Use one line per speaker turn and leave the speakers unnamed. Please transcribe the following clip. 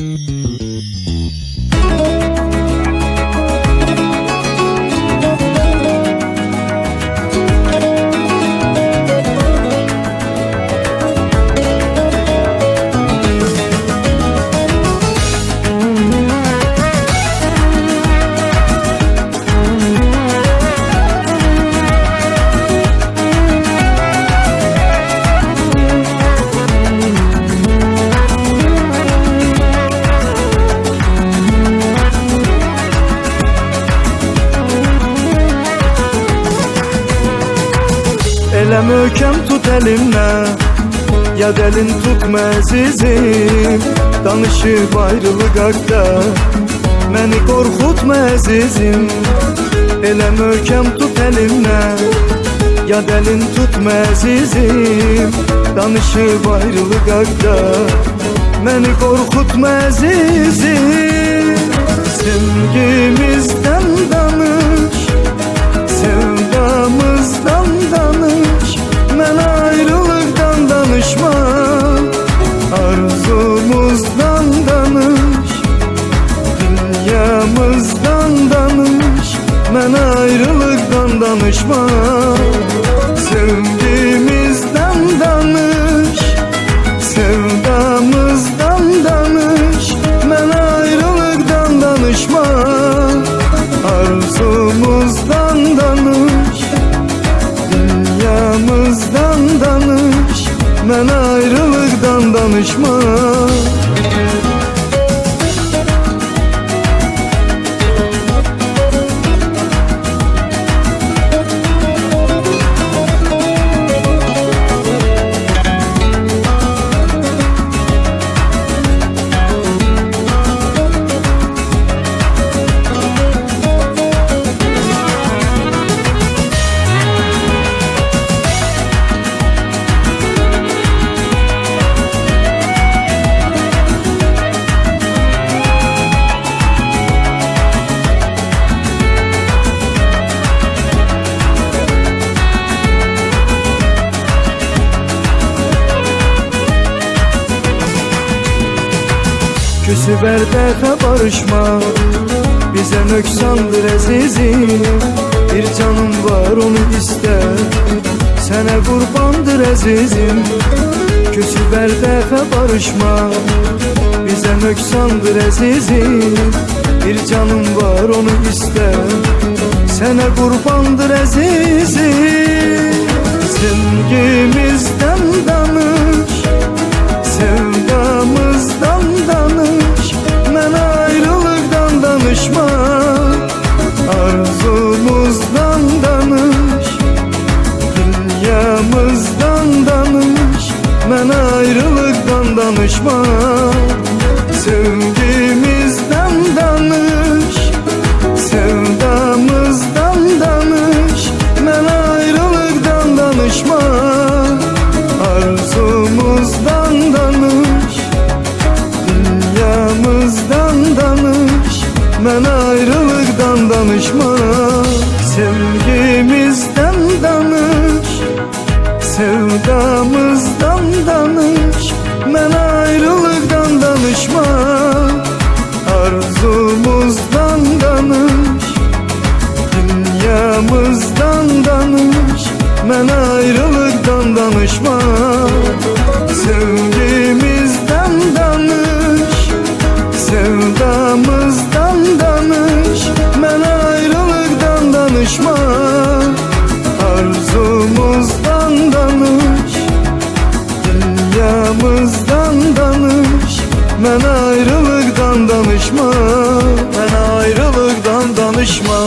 Mm-hmm. Elə möhkəm tut əlimdən Ya dəlin tutma əzizim Danışıb ayrılıq haqda Məni qorxutma əzizim Elə möhkəm tut əlimdən Ya dəlin tutma əzizim Danışıb ayrılıq haqda Məni qorxutma əzizim Sevgimizdən danış danışma Sevgimizden danış. Sevdamızdan danış. Mən ayrılıqdan danışma Arzumuzdan danış. Dünyamızdan danış. Mən ayrılıqdan danışma Küsüber dəfə barışma. Bizə nöqsandır əzizim Bir canım var onu istə Sənə qurbandır əzizim Küsüber dəfə barışma. Bizə nöqsandır əzizim Bir canım var onu istə Sənə qurbandır əzizim danış Mən ayrılıqdan danışma Sevgimizdən danış. Sevdamızdan danış. Mən ayrılıqdan danışma Arzumuzdan danış. Dünyamızdan danış. Mən ayrılıqdan danışma Sevgimizdən danış Sevdamızdan danış Mən ayrılıqdan danışma. Arzumuzdan danış Dünyamızdan danış Mən ayrılıqdan danışma. Sevgimizdən danış Sevdamızdan danış Mən ayrılıqdan danışma. Arzumuzdan danış Dünyamızdan danış. Mən ayrılıqdan danışma Mən ayrılıqdan danışma